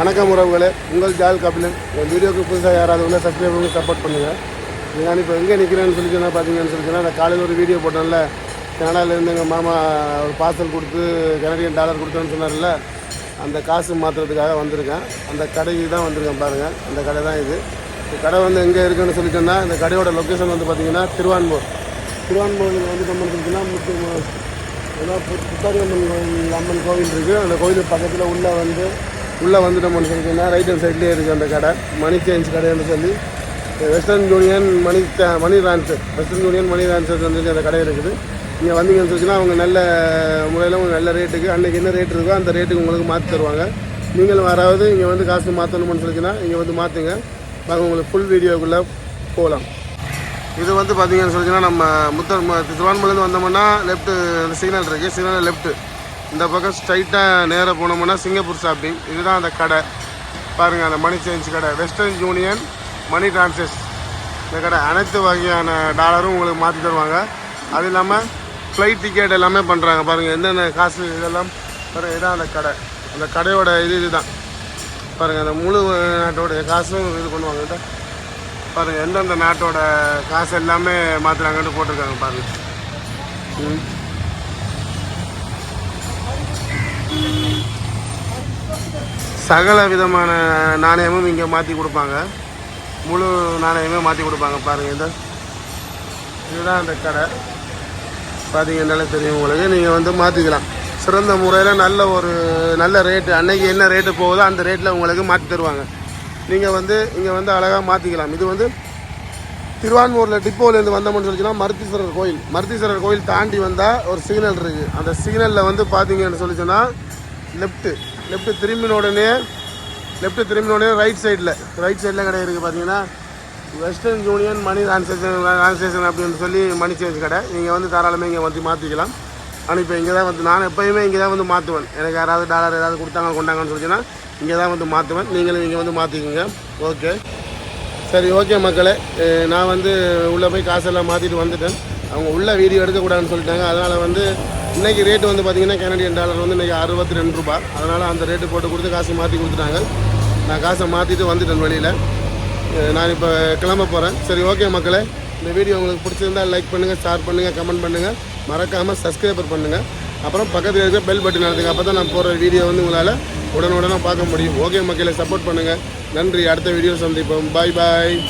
வணக்கம் உறவுகளே. உங்கள் ஜால் கபிலன். என் வீடியோக்கு புதுசாக யாராவது உள்ள சப்ஸ்கிரைப் பண்ணி சப்போர்ட் பண்ணுங்கள் நான் இப்போ எங்கே நிற்கிறேன்னு சொல்லி சொன்னால் பார்த்தீங்கன்னு சொல்லி சொன்னால் நான் காலையில் ஒரு வீடியோ போட்டேன்ல. கனடாலேருந்து எங்கள் மாமா ஒரு பார்சல் கொடுத்து கனடியன் டாலர் கொடுத்தேன்னு சொன்னார்ல. அந்த காசு மாற்றுறதுக்காக வந்திருக்கேன். அந்த கடைக்கு தான் வந்திருக்கேன் பாருங்கள் அந்த கடை தான் இது. இந்த கடை வந்து எங்கே இருக்குன்னு சொல்லி சொன்னால் இந்த கடையோட லொக்கேஷன் வந்து பார்த்தீங்கன்னா திருவான்மூர். திருவான்மூரில் வந்து நம்ம இருக்குன்னா முத்து ஏன்னா பு- கோவில் அம்மன் கோவில் இருக்குது அந்த கோவிலுக்கு பக்கத்தில் உள்ளே வந்து உள்ளே வந்துட்டோம்னு சொல்லிங்கன்னா ரைட் ஹேண்ட் சைட்லேயே இருக்குது அந்த கடை. மணி சேஞ்ச் கடைன்னு சொல்லி western union money money transfer western union money transfer சொல்லி அந்த கடை இருக்குது. நீங்கள் வந்தீங்கன்னு சொல்லிச்சுன்னா அவங்க நல்ல முறையில் உங்களுக்கு நல்ல ரேட்டுக்கு அன்றைக்கி என்ன ரேட் இருக்கோ அந்த ரேட்டுக்கு உங்களுக்கு மாற்றி தருவாங்க. நீங்களும் யாராவது இங்கே வந்து காசு மாற்றணும்னு சொல்லிச்சுன்னா இங்கே வந்து மாற்றுங்க நாங்கள் உங்களுக்கு ஃபுல் வீடியோக்குள்ளே போகலாம் இது வந்து பார்த்தீங்கன்னு சொல்லிச்சுன்னா நம்ம முத்தர் திருவான்மலேருந்து வந்தோம்னா லெஃப்ட்டு சிக்னல் இருக்குது சிக்னல் லெஃப்ட்டு இந்த பக்கம் ஸ்ட்ரைட்டாக நேராக போனோம்னா சிங்கப்பூர் ஷாப்பிங் இதுதான் அந்த கடை. பாருங்கள் அந்த மணி சேஞ்ச் கடை. வெஸ்டர்ன் யூனியன் மணி டிரான்சஸ் இந்த கடை அனைத்து வகையான டாலரும் உங்களுக்கு மாற்றி தருவாங்க. அது இல்லாமல் ஃப்ளைட் டிக்கெட் எல்லாமே பண்ணுறாங்க பாருங்கள் என்னென்ன காசு இதெல்லாம்? பாருங்கள் இதுதான் அந்த கடை. அந்த கடையோட இது இதுதான். பாருங்கள் அந்த முழு நாட்டோடைய காசும் இது பண்ணுவாங்க. பாருங்கள் எந்தெந்த நாட்டோட காசு எல்லாமே மாற்றுறாங்கன்னு போட்டிருக்காங்க பாருங்கள் ம். சகல விதமான நாணயமும் இங்கே மாற்றி கொடுப்பாங்க. முழு நாணயமே மாற்றி கொடுப்பாங்க பாருங்கள் இந்த இதுதான் அந்த கடை. பார்த்தீங்கன்னாலே தெரியும் உங்களுக்கு. நீங்கள் வந்து மாற்றிக்கலாம் சிறந்த முறையில் நல்ல ஒரு நல்ல ரேட்டு அன்னைக்கு என்ன ரேட்டு போகுதோ அந்த ரேட்டில் உங்களுக்கு மாற்றி தருவாங்க. நீங்கள் வந்து இங்கே வந்து அழகாக மாற்றிக்கலாம் இது வந்து திருவான்மூரில் டிப்போலேருந்து வந்தோம்னு சொல்லிச்சுன்னா மருத்தீஸ்வரர் கோயில். மருத்தீஸ்வரர் கோயில் தாண்டி வந்தால் ஒரு சிக்னல் இருக்குது அந்த சிக்னலில் வந்து பார்த்தீங்கன்னு சொல்லிச்சோன்னா லெஃப்ட்டு லெஃப்ட்டு திரும்பின உடனே லெஃப்ட்டு திரும்பின உடனே ரைட் சைடில் ரைட் சைடில் கடை இருக்குது பார்த்தீங்கன்னா Western Union money transaction transaction அப்படின்னு சொல்லி மணி சேஞ்ச் கடை. நீங்கள் வந்து தாராளமாக இங்கே வந்து மாற்றிக்கலாம் ஆனால் இப்போ இங்கே தான் வந்து நான் எப்போயுமே இங்கே தான் வந்து மாற்றுவேன் எனக்கு யாராவது டாலர் ஏதாவது கொடுத்தாங்க கொண்டாங்கன்னு சொல்லிச்சுன்னா இங்கே தான் வந்து மாற்றுவேன் நீங்களும் இங்கே வந்து மாற்றிக்கோங்க ஓகே சரி ஓகே மக்களே. நான் வந்து உள்ளே போய் காசெல்லாம் மாற்றிட்டு வந்துட்டேன். அவங்க உள்ள வீடியோ எடுக்கக்கூடாதுன்னு சொல்லிட்டாங்க. அதனால் வந்து இன்றைக்கி ரேட்டு வந்து பார்த்திங்கன்னா கனடியன் டாலர் வந்து இன்றைக்கி அறுபத்தி ரெண்டு ரூபாய். அதனால் அந்த ரேட்டு போட்டு கொடுத்து காசு மாற்றி கொடுத்துட்டாங்க. நான் காசை மாற்றிட்டு வந்துட்டேன் வெளியில். நான் இப்போ கிளம்ப போகிறேன் சரி ஓகே மக்களே. இந்த வீடியோ உங்களுக்கு பிடிச்சிருந்தா லைக் பண்ணுங்கள் ஷேர் பண்ணுங்கள் கமெண்ட் பண்ணுங்கள் மறக்காமல் சப்ஸ்கிரைபர் பண்ணுங்கள் அப்புறம் பக்கத்தில் இருக்க பெல் பட்டன் நடத்துங்க அப்போ தான் நான் போகிற வீடியோ வந்து உங்களால் உடனுடனே பார்க்க முடியும். ஓகே மக்களை சப்போர்ட் பண்ணுங்கள் நன்றி. அடுத்த வீடியோ சந்திப்போம். பாய் பாய்